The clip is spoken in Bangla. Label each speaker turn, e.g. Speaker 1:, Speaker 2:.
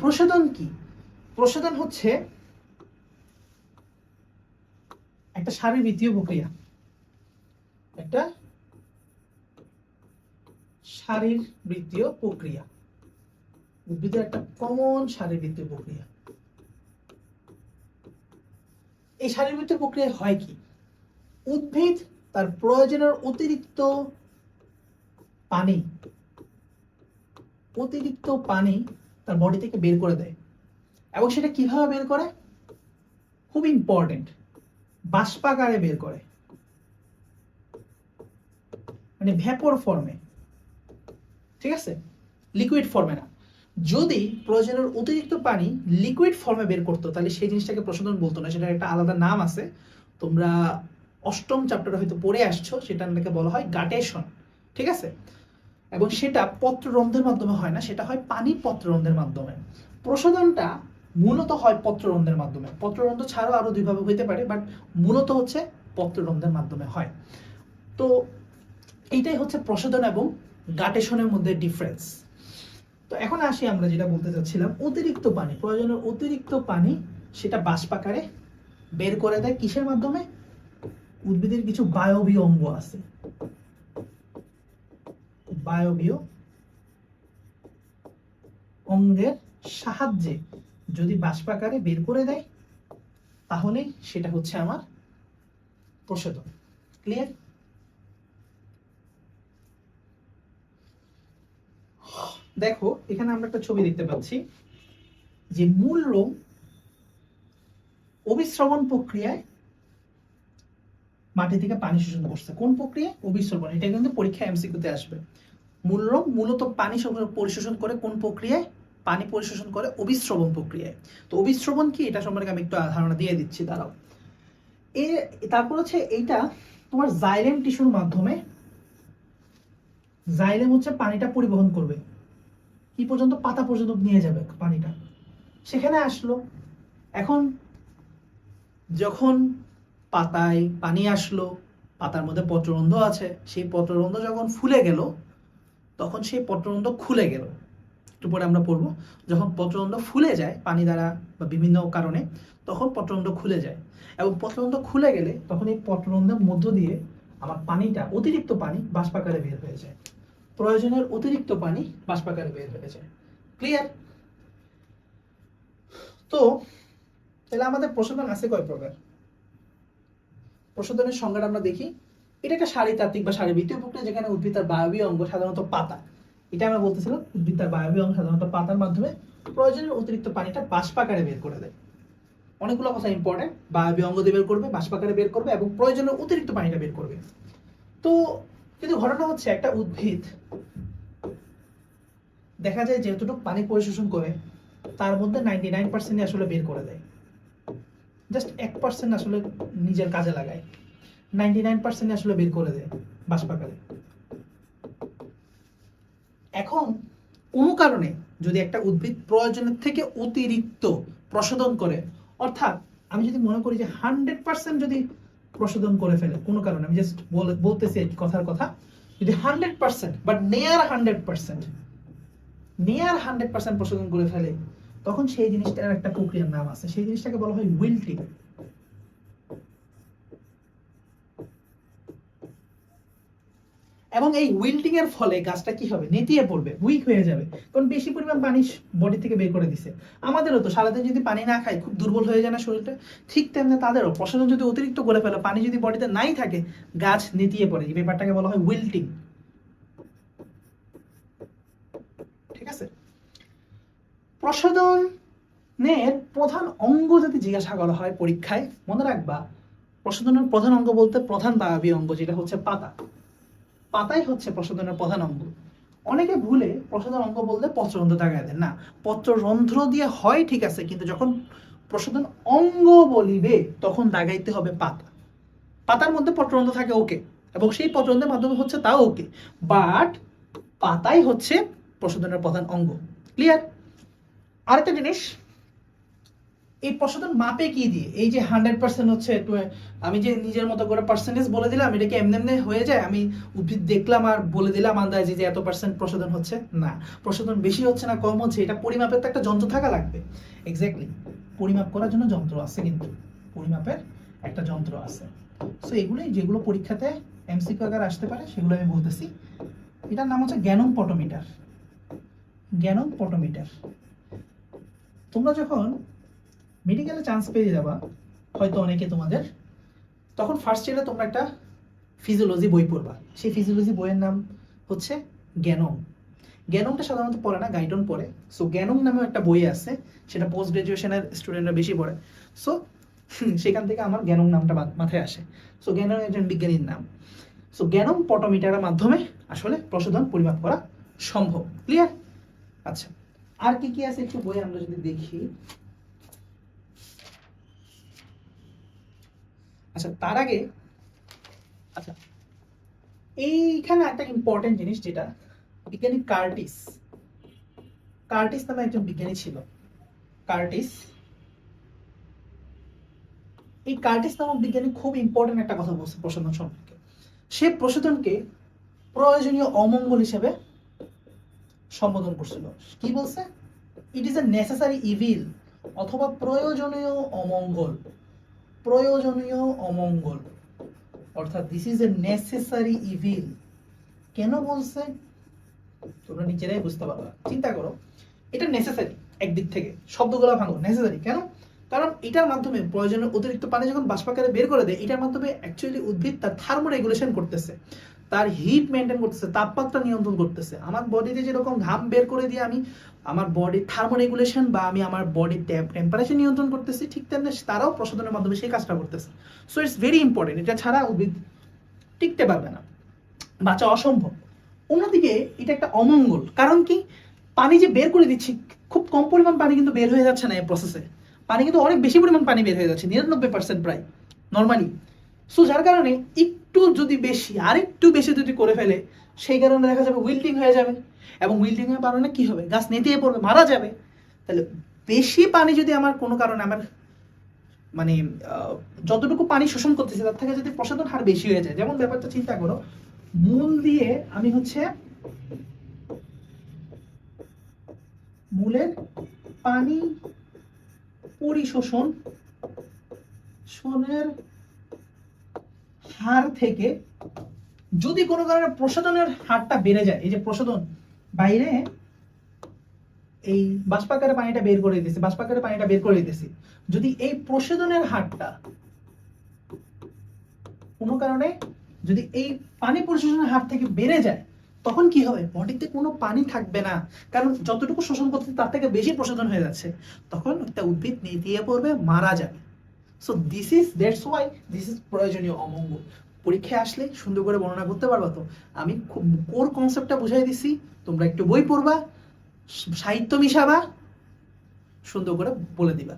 Speaker 1: প্রসাধন কি? প্রসাধন হচ্ছে একটা শারীরবৃত্তীয় প্রক্রিয়া। একটা শারীরবৃত্তীয় প্রক্রিয়া। উদ্ভিদের একটা কমন শারীরবৃত্তীয় প্রক্রিয়া। এই শারীরবৃত্তীয় প্রক্রিয়া হয় কি? উদ্ভিদ তার প্রয়োজনের অতিরিক্ত পানি অতিরিক্ত পানি তার বডি থেকে বের করে দেয়। এবং সেটা কীভাবে বের করে? খুব ইম্পর্টেন্ট বাষ্পাকারে বের করে। মানে ভ্যাপর ফর্মে ঠিক আছে? লিকুইড ফর্মে না। যদি প্রয়োজনের অতিরিক্ত পানি লিকুইড ফর্মে বের করতো, তাহলে সেই জিনিসটাকে প্রশোধন বলতো না, সেটার একটা আলাদা নাম আছে। তোমরা অষ্টম চ্যাপ্টারে হয়তো পড়ে আসছো সেটাকে বলা হয় গাটেশন ঠিক আছে? এবং সেটা পত্ররন্ধ্রের মাধ্যমে হয় না, সেটা হয় পানি পত্ররন্ধ্রের মাধ্যমে। প্রশোধনটা মূলত হয় পত্ররন্ধ্রের মাধ্যমে। পত্ররন্ধ্র ছাড়াও আরও দুইভাবে হইতে পারে বাট মূলত হচ্ছে পত্ররন্ধ্রের মাধ্যমে হয়। তো এইটাই হচ্ছে প্রশোধন এবং গাটেশনের মধ্যে ডিফারেন্স তো এখন আসি আমরা যেটা বলতে চাচ্ছিলাম, অতিরিক্ত পানি। প্রয়োজনের অতিরিক্ত পানি সেটা বাষ্পাকারে বের করে দেয়। কিসের মাধ্যমে? উদ্ভিদের কিছু বায়বীয় অঙ্গ আছে। বায়বীয় অঙ্গের সাহায্যে যদি বাষ্পাকারে বের করে দেয়, তাহলে সেটা হচ্ছে আমার প্রশোধন। ক্লিয়ার দেখো, এখানে আমরা একটা ছবি দেখতে পাচ্ছি যে মূল রোম অবিশ্রবণ প্রক্রিয়ায় মাটি থেকে পানি শোষণ করছে। কোন প্রক্রিয়া অবিশ্রবণ। এটা কিন্তু পরীক্ষা এমসিকিউতে আসবে। মূল রোম মূলত পানি পরিশোষণ করে কোন প্রক্রিয়ায়? পানি পরিশোষণ করে অবিশ্রবণ প্রক্রিয়ায়। তো অবিশ্রবণ কি? এটা সম্পর্কে আমি একটু ধারণা দিয়ে দিচ্ছি, দাঁড়াও। এ, তারপর হচ্ছে এইটা তোমার জাইলেম টিস্যুর মাধ্যমে জাইলেম হচ্ছে পানিটা পরিবহন করবে। কি পর্যন্ত? পাতা পর্যন্ত নিয়ে যাবে পানিটা। সেখানে আসলো। এখন যখন পাতায় পানি আসলো, পাতার মধ্যে পত্ররন্ধ্র আছে, সেই পত্ররন্ধ্র যখন ফুলে গেল তখন সেই পত্ররন্ধ্র খুলে গেল। একটু পরে আমরা পড়ব। যখন পত্ররন্ধ্র ফুলে যায় পানি দ্বারা বা বিভিন্ন কারণে, তখন পত্ররন্ধ্র খুলে যায়। এবং পত্ররন্ধ্র খুলে গেলে তখন এই পত্ররন্ধ্রের মধ্য দিয়ে আমার পানিটা, অতিরিক্ত পানি বাষ্পাকারে বের হয়ে যায়। প্রয়োজনের অতিরিক্ত পানি বাষ্পাকারে বের হয়ে যায়। ক্লিয়ার তো, তাহলে আমাদের প্রশোধন আছে কয় প্রকার? প্রশোধনের সংজ্ঞাটা আমরা দেখি। এটা একটা শারীরতাত্ত্বিক বা শারীরবৃত্তীয় প্রক্রিয়া যেখানে উদ্ভিদ তার বায়বীয় অঙ্গ সাধারণত পাতা। এটা আমরা বলতেছিলাম, উদ্ভিদ তার বায়বীয় অঙ্গ সাধারণত পাতার মাধ্যমে প্রয়োজনের অতিরিক্ত পানিটা বাষ্পাকারে বের করে দেয়। অনেকগুলো কথা ইম্পর্টেন্ট বায়বীয় অঙ্গ দিয়ে বের করবে, বাষ্পাকারে বের করবে এবং প্রয়োজনের অতিরিক্ত পানিটা বের করবে। তো কিন্তু ঘটনা হচ্ছে একটা উদ্ভিদ, দেখা যায় যেতটুকু পানি পরিশোষণ করে, তার মধ্যে নাইনটি নাইন পার্সেন্ট আসলে বের করে দেয়। জাস্ট এক পার্সেন্ট আসলে নিজের কাজে লাগায়। নাইনটি নাইন পার্সেন্ট আসলে বের করে দেয় বাষ্পাকালে এখন, কোনো কারণে যদি একটা উদ্ভিদ প্রয়োজনের থেকে অতিরিক্ত প্রশোধন করে, অর্থাৎ আমি যদি মনে করি যে হান্ড্রেড পার্সেন্ট যদি প্রশোধন করে ফেলে, কোনো কারণে, আমি জাস্ট বলতেছি কথার কথা, যদি হান্ড্রেড পার্সেন্ট বাট নেয়ার হান্ড্রেড পার্সেন্ট নেয়ার হান্ড্রেড পার্সেন্ট প্রশোধন করে ফেলে, তখন সেই জিনিসটার একটা প্রক্রিয়ার নাম আছে। সেই জিনিসটাকে বলা হয় উইল্টিং এবং এই উইল্টিং এর ফলে গাছটা কি হবে? নেতিয়ে পড়বে উইক হয়ে যাবে। কারণ বেশি পরিমাণ পানি বডি থেকে বের করে দিছে। আমাদেরও তো সারাদিন যদি পানি না খাই খুব দুর্বল হয়ে যায় না শরীরটা। ঠিক তেমনি তাদেরও প্রসাধন যদি অতিরিক্ত করে ফেলে, পানি যদি বডিতে নাই থাকে, গাছ নেতিয়ে পড়ে। এই ব্যাপারটাকে বলা হয় উইল্টিং ঠিক আছে? প্রসাধনের প্রধান অঙ্গ যদি জিজ্ঞাসা করা হয় পরীক্ষায়, মনে রাখবা, প্রসাধনের প্রধান অঙ্গ বলতে প্রধান বায়বীয় অঙ্গ, যেটা হচ্ছে পাতা। পাতাই হচ্ছে প্রসাধনের প্রধান অঙ্গ। অনেকে ভুলে প্রসাধন অঙ্গ বলতে পত্ররন্ধ্র দাগায় দেন। না, পত্ররন্ধ্র দিয়ে হয় ঠিক আছে, কিন্তু যখন প্রসাধন অঙ্গ বলিবে, তখন দাগাইতে হবে পাতা। পাতার মধ্যে পত্ররন্ধ্র থাকে ওকে, এবং সেই পত্ররন্ধ্রের মাধ্যমে হচ্ছে তাও ওকে। বাট পাতাই হচ্ছে প্রসাধনের প্রধান অঙ্গ। ক্লিয়ার আরেকটা জিনিস এই প্রশোধন মাপে কি দিয়ে? এই যে হান্ড্রেড পার্সেন্ট হচ্ছে আমি যে নিজের মতো করে পার্সেন্টেজ বলে দিলাম, এটা কি এমনি এমনি হয়ে যায়? আমি উদ্ভিদ দেখলাম আর বলে দিলাম আন্দাজে যে এত পার্সেন্ট প্রশোধন হচ্ছে। না প্রশোধন বেশি হচ্ছে না, কম হচ্ছে, এটা পরিমাপের তো একটা যন্ত্র থাকা লাগবে। এক্স্যাক্টলি পরিমাপ করার জন্য যন্ত্র আছে কিন্তু, পরিমাপের একটা যন্ত্র আছে। সো এগুলোই যেগুলো পরীক্ষাতে এমসিকিউ আকার আসতে পারে, সেগুলো আমি বলতেছি। এটার নাম হচ্ছে জ্ঞানম পটোমিটার। জ্ঞানম পটোমিটার। তোমরা যখন মেডিকেলে চান্স পেয়ে যাবা। হয়তো অনেকে তোমাদের। তখন ফার্স্ট ইয়ারে তোমরা একটা ফিজিওলজি বই পড়বা। সেই ফিজিওলজি বইয়ের নাম হচ্ছে জ্ঞানম জ্ঞানমটা সাধারণত পড়ে না গাইডন পড়ে। সো জ্ঞানম নামেও একটা বই আছে, সেটা পোস্ট গ্রাজুয়েশনের স্টুডেন্টরা বেশি পড়ে। সো সেখান থেকে আমার জ্ঞানম নামটা মাথায় আসে। সো জ্ঞানম একজন বিজ্ঞানীর নাম। সো জ্ঞানম পটোমিটারের মাধ্যমে আসলে প্রশোধন, পরিমাপ করা সম্ভব। ক্লিয়ার আচ্ছা। আর কি কি আছে একটু বই আমরা যদি দেখি। আচ্ছা তার আগে আচ্ছা এইখানে একটা ইম্পর্টেন্ট জিনিস যেটা, বিজ্ঞানী কার্টিস কার্টিস নামে একজন বিজ্ঞানী ছিল। কার্টিস, এই কার্টিস নামক বিজ্ঞানী খুব ইম্পর্টেন্ট একটা কথা বলছে প্রশোধন সম্পর্কে। সে প্রশোধনকে প্রয়োজনীয় অমঙ্গল হিসেবে সম্বোধন করছিল। কি বলছে? It is a necessary evil অথবা প্রয়োজনীয় অমঙ্গল। প্রয়োজনীয় অমঙ্গল। অর্থাৎ this is a necessary evil কেন বলছে? তোমরা নিজেরাই বুঝতে পারবা। চিন্তা করো, এটা নেসেসারি একদিক থেকে। শব্দগুলো ভাঙো নেসেসারি কেন? কারণ এটার মাধ্যমে প্রয়োজনের অতিরিক্ত পানি যখন বাষ্পাকারে বের করে দেয়, এটার মাধ্যমে অ্যাকচুয়ালি উদ্ভিদ তার থার্মো রেগুলেশন করতেছে। তার হিট মেনটেন করতেছে, তাপমাত্রা নিয়ন্ত্রণ করতেছে। আমার বডিতে যেরকম ঘাম বের করে দিয়ে আমি আমার বডি থার্মো রেগুলেশন বা আমি আমার বডির টেম্পারেচার নিয়ন্ত্রণ করতেছি, ঠিক তেমনি তারাও প্রশোধনের মাধ্যমে সেই কাজটা করতেছে। সো ইটস ভেরি ইম্পর্টেন্ট এটা ছাড়া উদ্ভিদ টিকতে পারবে না, বাঁচা অসম্ভব। অন্যদিকে, এটা একটা অমঙ্গল, কারণ কি? পানি যে বের করে দিচ্ছি, খুব কম পরিমাণ পানি কিন্তু বের হয়ে যাচ্ছে না এই প্রসেসে পানি কিন্তু অনেক বেশি পরিমাণ পানি বের হয়ে যাচ্ছে, নিরানব্বই পার্সেন্ট প্রায় নর্মালি সো যার কারণে একটু যদি বেশি, আরেকটু বেশি যদি করে ফেলে, সেই কারণে দেখা যাবে উইল্টিং হয়ে যাবে। এবং উইল্টিং এর কারণে কি হবে? গাছ নেতিয়ে পড়বে, মারা যাবে। তাহলে বেশি পানি যদি আমার কোনো কারণে আমার মানে যতটুকু পানি শোষণ করতেছে, তার থেকে যদি প্রসাধন হার বেশি হয়ে যায়, যেমন ব্যাপারটা চিন্তা করো, মূল দিয়ে আমি হচ্ছে মূলের পানি পরিশোষণ শোনের হার থেকে যদি কোনো কারণে প্রসাধনের হারটা বেড়ে যায়, এই যে প্রসাধন, বাইরে এই বাষ্পাকারে পানিটা বের করে দিতেছি, বাষ্পাকারে পানিটা বের করে দিতেছি, যদি এই প্রসাধনের হারটা কোনো কারণে যদি এই পানি পরিশোষণের হার থেকে বেড়ে যায়, তখন কি হবে? বডিতে কোনো পানি থাকবে না। কারণ যতটুকু শোষণ করছে তার থেকে বেশি প্রশোধন হয়ে যাচ্ছে। তখন একটা উদ্ভিদ নেতিয়ে পড়বে, মারা যাবে। So this is that's why this is প্রয়োজনীয় অমঙ্গ পরীক্ষায় আসলে সুন্দর করে বর্ণনা করতে পারবা তো? আমি খুব কোর কনসেপ্টটা বুঝাই দিছি। তোমরা একটু বই পড়বা, সাহিত্য মিশাবা, সুন্দর করে বলে দিবা।